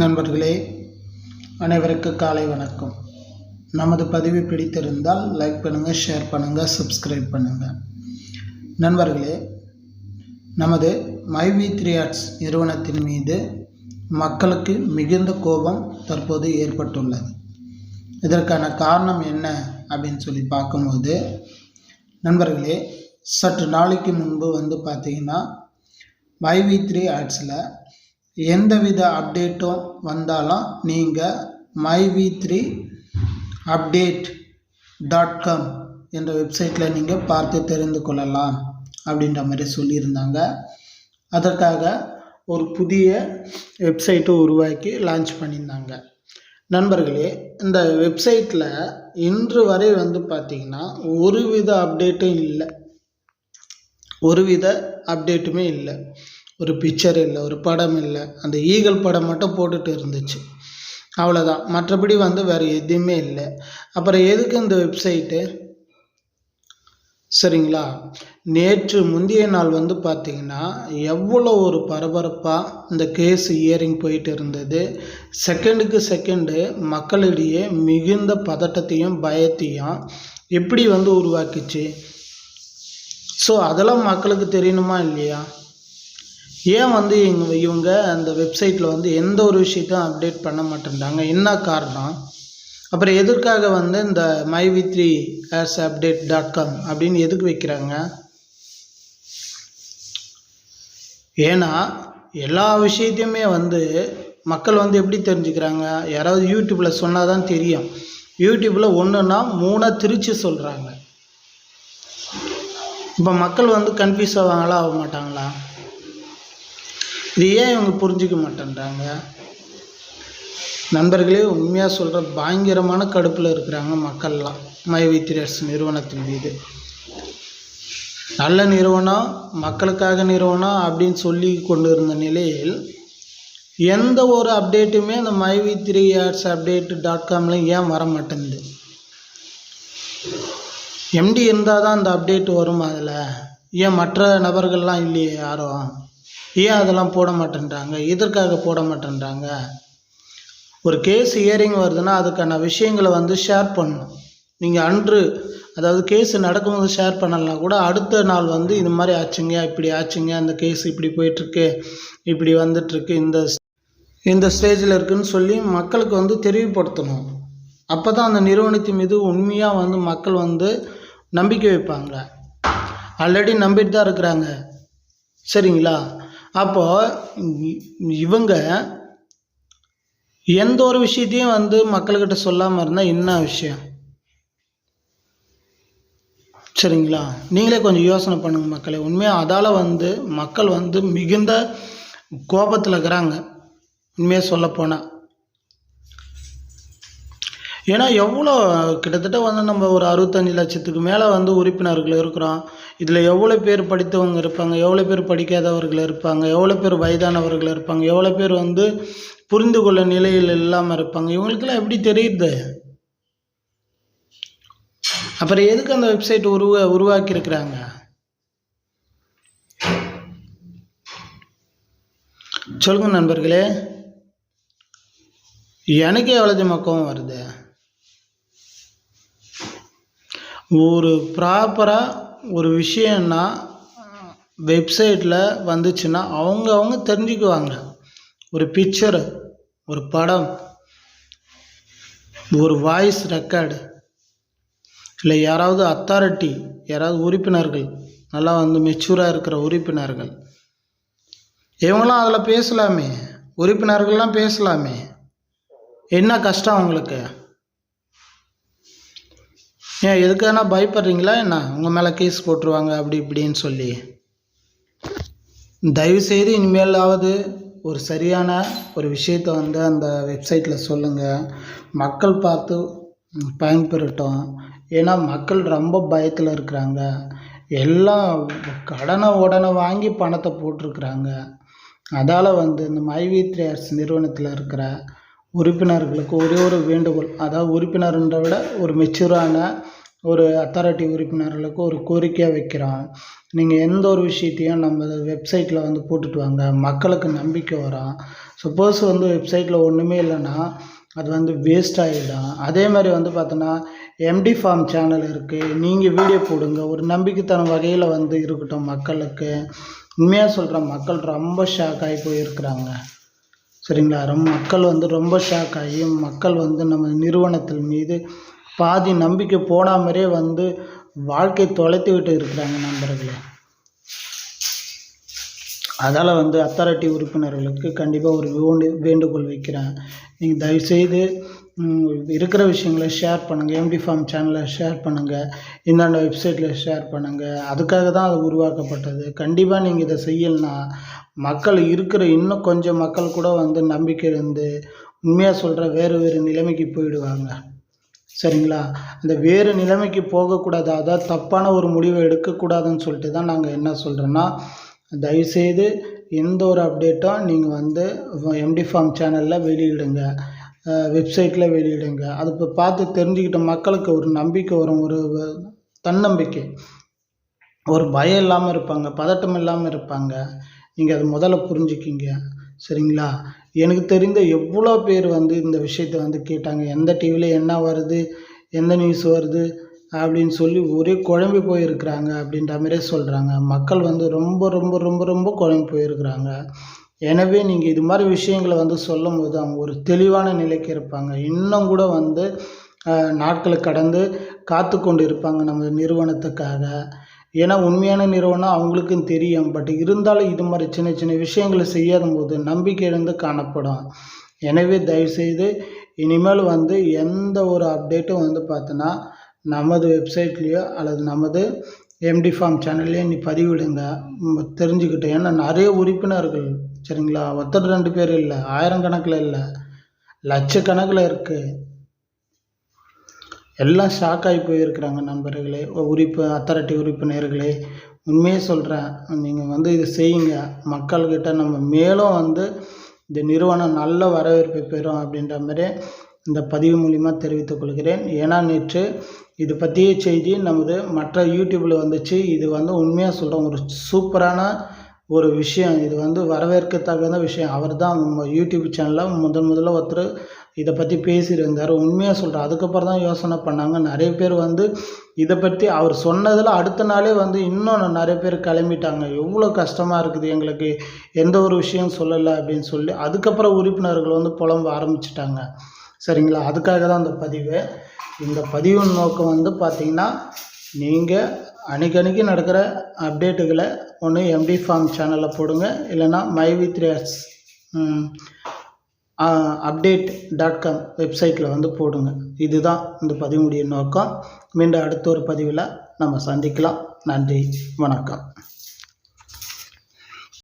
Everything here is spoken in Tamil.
நண்பர்களே அனைவருக்கு காலை வணக்கம். நமது பதிவு பிடித்திருந்தால் லைக் பண்ணுங்கள் ஷேர் பண்ணுங்கள் சப்ஸ்கிரைப் பண்ணுங்கள் நண்பர்களே நமது மைவி த்ரீ ஆர்ட்ஸ் நிறுவனத்தின் மீது மக்களுக்கு மிகுந்த கோபம் தற்போது ஏற்பட்டுள்ளது. இதற்கான காரணம் என்ன அப்படின்னு சொல்லி பார்க்கும்போது நண்பர்களே சற்று நாளைக்கு முன்பு வந்து பார்த்தீங்கன்னா மைவி த்ரீ ஆர்ட்ஸில் எந்தவித அப்டேட்டும் வந்தாலும் நீங்கள் மைவி த்ரீ அப்டேட் டாட் காம் என்ற வெப்சைட்டில் நீங்கள் பார்த்து தெரிந்து கொள்ளலாம் அப்படின்ற மாதிரி சொல்லியிருந்தாங்க. அதற்காக ஒரு புதிய வெப்சைட்டை உருவாக்கி லான்ச் பண்ணியிருந்தாங்க. நண்பர்களே இந்த வெப்சைட்டில் இன்று வரை வந்து பார்த்திங்கன்னா ஒரு வித அப்டேட்டும் இல்லை. ஒரு வித அப்டேட்டுமே இல்லை. ஒரு பிக்சர் இல்லை ஒரு படம் இல்லை. அந்த ஈகல் படம் மட்டும் போட்டுட்டு இருந்துச்சு. அவ்வளோதான் மற்றபடி வந்து வேறு எதுவுமே இல்லை. அப்புறம் எதுக்கு இந்த வெப்சைட்டு சரிங்களா? நேற்று முந்தைய நாள் வந்து பார்த்திங்கன்னா எவ்வளோ ஒரு பரபரப்பாக இந்த கேஸ் இயரிங் போயிட்டு இருந்தது. செகண்டுக்கு செகண்டு மக்களிடையே மிகுந்த பதட்டத்தையும் பயத்தையும் எப்படி வந்து உருவாக்குச்சு? ஸோ அதெல்லாம் மக்களுக்கு தெரியணுமா இல்லையா? ஏன் வந்து இவங்க இவங்க அந்த வெப்சைட்டில் வந்து எந்த ஒரு விஷயத்தையும் அப்டேட் பண்ண மாட்டேன்றாங்க? என்ன காரணம்? அப்புறம் எதற்காக வந்து இந்த my V three ads update dot com அப்படின்னு எதுக்கு வைக்கிறாங்க? ஏன்னா எல்லா விஷயத்தையுமே வந்து மக்கள் வந்து எப்படி தெரிஞ்சுக்கிறாங்க? யாராவது யூடியூப்பில் சொன்னால் தான் தெரியும். யூடியூப்பில் ஒன்றுன்னா மூணாக திரித்து சொல்கிறாங்க இப்போ மக்கள் வந்து கன்ஃபியூஸ் ஆவாங்களா? ஆக மாட்டாங்களா இது ஏன் இவங்க புரிஞ்சிக்க மாட்டேன்றாங்க? நண்பர்களே உண்மையாக சொல்கிற பயங்கரமான கடுப்பில் இருக்கிறாங்க மக்கள்லாம். மை வித்ரேஸ் நிறுவனத்தின் மீது. நல்ல நிறுவனம் மக்களுக்காக நிறுவனம் அப்படின்னு சொல்லி கொண்டு இருந்த நிலையில் எந்த ஒரு அப்டேட்டுமே அந்த my V three arts update dot காமில் ஏன் வர மாட்டேங்குது? எம்டி இருந்தால் தான் அந்த அப்டேட் வரும் அதில். ஏன் மற்ற நபர்கள்லாம் இல்லையே யாரும் ஏன் அதெல்லாம் போட மாட்டேன்றாங்க? எதற்காக போட மாட்டேன்றாங்க? ஒரு கேஸ் ஹியரிங் வருதுன்னா அதுக்கான விஷயங்களை வந்து ஷேர் பண்ணணும். நீங்கள் அன்று அதாவது கேஸ் நடக்கும்போது ஷேர் பண்ணலாம் கூட அடுத்த நாள் வந்து இது மாதிரி ஆச்சுங்க இப்படி ஆச்சுங்க அந்த கேஸ் இப்படி போயிட்டுருக்கு இப்படி வந்துட்டுருக்கு இந்த இந்த ஸ்டேஜில் இருக்குன்னு சொல்லி மக்களுக்கு வந்து தெரிவுபடுத்தணும் அப்போ தான் அந்த நிறுவனத்தின் மீது உண்மையாக வந்து மக்கள் வந்து நம்பிக்கை வைப்பாங்க. ஆல்ரெடி நம்பிட்டு தான் இருக்கிறாங்க. சரிங்களா? அப்போது இவங்க எந்த ஒரு விஷயத்தையும் வந்து மக்கள்கிட்ட சொல்லாமல் இருந்தால் என்ன விஷயம்? சரிங்களா? நீங்களே கொஞ்சம் யோசனை பண்ணுங்கள் மக்களே. உண்மையாக அதால் வந்து மக்கள் வந்து மிகுந்த கோபத்தில் இருக்கிறாங்க. உண்மையாக சொல்லப்போனால் ஏன்னா எவ்வளோ கிட்டத்தட்ட வந்து நம்ம ஒரு அறுபத்தஞ்சு லட்சத்துக்கு மேலே வந்து உறுப்பினர்கள் இருக்கிறோம். இதில் எவ்வளோ பேர் படித்தவங்க இருப்பாங்க எவ்வளோ பேர் படிக்காதவர்கள் இருப்பாங்க எவ்வளோ பேர் வயதானவர்கள் இருப்பாங்க எவ்வளோ பேர் வந்து புரிந்து கொள்ள நிலையில் இல்லாமல் இருப்பாங்க. இவங்களுக்கெல்லாம் எப்படி தெரியுது? அப்புறம் எதுக்கு அந்த வெப்சைட் உருவா உருவாக்கியிருக்கிறாங்க? சொல்லுங்க நண்பர்களே. எனக்கே எவ்வளோ மக்கம் வருது. ஒரு ப்ராப்பராக ஒரு விஷயம்னா வெப்சைட்டில் வந்துச்சுன்னா அவங்க அவங்க தெரிஞ்சுக்குவாங்க. ஒரு பிக்சரு ஒரு படம் ஒரு வாய்ஸ் ரெக்கார்டு இல்லை யாராவது அத்தாரிட்டி யாராவது உறுப்பினர்கள் நல்லா வந்து மெச்சூராக இருக்கிற உறுப்பினர்கள். இவங்களாம் அதில் பேசலாமே. உறுப்பினர்கள்லாம் பேசலாமே. என்ன கஷ்டம் அவங்களுக்கு? ஏன் எதுக்கானா பயப்படுறீங்களா என்ன? உங்கள் மேலே கேஸ் போட்டுருவாங்க அப்படி இப்படின்னு சொல்லி. தயவுசெய்து இனிமேலாவது ஒரு சரியான ஒரு விஷயத்தை வந்து அந்த வெப்சைட்டில் சொல்லுங்கள் மக்கள் பார்த்து பயன்பெறட்டும். ஏன்னா மக்கள் ரொம்ப பயத்தில் இருக்கிறாங்க. எல்லாம் கடனை உடனே வாங்கி பணத்தை போட்டிருக்கிறாங்க. அதால் வந்து இந்த மைவி நிறுவனத்தில் இருக்கிற உறுப்பினர்களுக்கு ஒரே ஒரு வேண்டுகோள். அதாவது உறுப்பினர்ன்ற விட ஒரு மெச்சூரான ஒரு அத்தாரிட்டி உறுப்பினர்களுக்கு ஒரு கோரிக்கையாக வைக்கிறோம். நீங்கள் எந்த ஒரு விஷயத்தையும் நம்ம வெப்சைட்டில் வந்து போட்டுட்டு வாங்க. மக்களுக்கு நம்பிக்கை வரும். சப்போஸ் வந்து வெப்சைட்டில் ஒன்றுமே இல்லைன்னா அது வந்து வேஸ்ட் ஆகிடும் அதே மாதிரி வந்து பார்த்தோன்னா எம்டி ஃபார்ம் சேனல் இருக்குது நீங்கள் வீடியோ போடுங்க. ஒரு நம்பிக்கைத்தன வகையில் வந்து இருக்கட்டும் மக்களுக்கு. உண்மையாக சொல்கிற மக்கள் ரொம்ப ஷாக் ஆகி போயிருக்கிறாங்க. சரிங்களா? ரொம்ப மக்கள் வந்து ரொம்ப ஷாக் ஆகி மக்கள் வந்து நம்ம நிறுவனத்தின் மீது பாதி நம்பிக்கை போடாமலே வந்து வாழ்க்கை தொலைத்து விட்டு இருக்கிறாங்க நண்பர்களே. அதால் வந்து அத்தாரிட்டி உறுப்பினர்களுக்கு கண்டிப்பாக ஒரு வேண்டு வேண்டுகோள் வைக்கிறேன். நீங்கள் தயவுசெய்து இருக்கிற விஷயங்களை ஷேர் பண்ணுங்கள் எம்டி ஃபார்ம் சேனலில் ஷேர் பண்ணுங்கள் இந்தாண்ட வெப்சைட்டில் ஷேர் பண்ணுங்கள் அதுக்காக தான் அது உருவாக்கப்பட்டது. கண்டிப்பாக நீங்கள் இதை செய்யலைன்னா மக்கள் இருக்கிற இன்னும் கொஞ்சம் மக்கள் கூட வந்து நம்பிக்கை இருந்து உண்மையாக சொல்கிற வேறு வேறு நிலைமைக்கு போயிடுவாங்க. சரிங்களா? அந்த வேறு நிலைமைக்கு போகக்கூடாது. அதாவது தப்பான ஒரு முடிவை எடுக்கக்கூடாதுன்னு சொல்லிட்டு தான் நாங்கள் என்ன சொல்கிறோன்னா தயவுசெய்து எந்த ஒரு அப்டேட்டும் நீங்கள் வந்து எம்டி ஃபார்ம் சேனலில் வெளியிடுங்க. வெப்சைட்டில் வெளியிடுங்க. அது இப்போ பார்த்து தெரிஞ்சுக்கிட்ட மக்களுக்கு ஒரு நம்பிக்கை வரும் ஒரு தன்னம்பிக்கை. ஒரு பயம் இல்லாமல் இருப்பாங்க பதட்டம் இல்லாமல் இருப்பாங்க. நீங்கள் அது முதல்ல புரிஞ்சுக்கிங்க. சரிங்களா? எனக்கு தெரிந்த எவ்வளோ பேர் வந்து இந்த விஷயத்தை வந்து கேட்டாங்க. எந்த டிவியில் என்ன வருது? எந்த நியூஸ் வருது? அப்படின்னு சொல்லி ஒரே குழம்பி போயிருக்கிறாங்க அப்படின்ற மாதிரியே சொல்கிறாங்க மக்கள் வந்து ரொம்ப ரொம்ப ரொம்ப ரொம்ப குழம்பி போயிருக்கிறாங்க. எனவே நீங்கள் இது மாதிரி விஷயங்களை வந்து சொல்லும் போது அவங்க ஒரு தெளிவான நிலைக்கு இருப்பாங்க. இன்னும் கூட வந்து நாட்களை கடந்து காத்து கொண்டு இருப்பாங்க நம்ம நிறுவனத்துக்காக. ஏன்னா உண்மையான நிறுவனம் அவங்களுக்கும் தெரியும். பட் இருந்தாலும் இது மாதிரி சின்ன சின்ன விஷயங்களை செய்யாத போது நம்பிக்கை இருந்து காணப்படும். எனவே தயவுசெய்து இனிமேல் வந்து எந்த ஒரு அப்டேட்டும் வந்து பார்த்தோன்னா நமது வெப்சைட்லேயோ அல்லது நமது எம்டி ஃபார்ம் சேனல்லையோ நீ பதிவிடுங்க. தெரிஞ்சுக்கிட்டேன் ஏன்னா நிறைய உறுப்பினர்கள் சரிங்களா? ஒருத்தர் ரெண்டு பேர் இல்லை. ஆயிரக்கணக்கில் இல்லை. லட்சக்கணக்கில் இருக்குது எல்லாம் ஷாக் ஆகி போயிருக்கிறாங்க நண்பர்களே. உறுப்பு அத்தாரிட்டி உறுப்பினர்களே உண்மையே சொல்கிறேன் நீங்கள் வந்து இது செய்யுங்க. மக்கள்கிட்ட நம்ம மேலும் வந்து இந்த நிறுவனம் நல்ல வரவேற்பை பெறும் அப்படின்ற மாதிரி இந்த பதிவு மூலிமா தெரிவித்துக் கொள்கிறேன். ஏன்னா நேற்று இது பற்றிய செய்தி நமது மற்ற யூடியூப்பில் வந்துச்சு. இது வந்து உண்மையாக சொல்கிறோம் ஒரு சூப்பரான ஒரு விஷயம். இது வந்து வரவேற்கத்தகுந்த விஷயம். அவர் தான் யூடியூப் சேனலில் முதன் முதல்ல ஒருத்தர் இதை பற்றி பேசியிருந்தார். உண்மையாக சொல்கிறேன் அதுக்கப்புறம் தான் யோசனை பண்ணாங்க. நிறைய பேர் வந்து இதை பற்றி அவர் சொன்னதில் அடுத்த நாளே வந்து இன்னும் நிறைய பேர் கிளம்பிட்டாங்க. எவ்வளோ கஷ்டமாக இருக்குது எங்களுக்கு. எந்த ஒரு விஷயம் சொல்லலை அப்படின்னு சொல்லி அதுக்கப்புறம் உறுப்பினர்கள் வந்து புலம்ப ஆரம்பிச்சிட்டாங்க. சரிங்களா? அதுக்காக தான் இந்த பதிவு. இந்த பதிவின் நோக்கம் வந்து பார்த்திங்கன்னா நீங்கள் அன்னைக்கு நடக்கிற அப்டேட்டுகளை ஒன்று எம்டி ஃபார்ம் சேனலில் போடுங்க. இல்லைன்னா my with rates update dot com வெப்சைட்டில் வந்து போடுங்க. இதுதான் இந்த பதிவுடைய நோக்கம். மீண்டும் அடுத்த ஒரு பதிவில் நம்ம சந்திக்கலாம். நன்றி. வணக்கம்.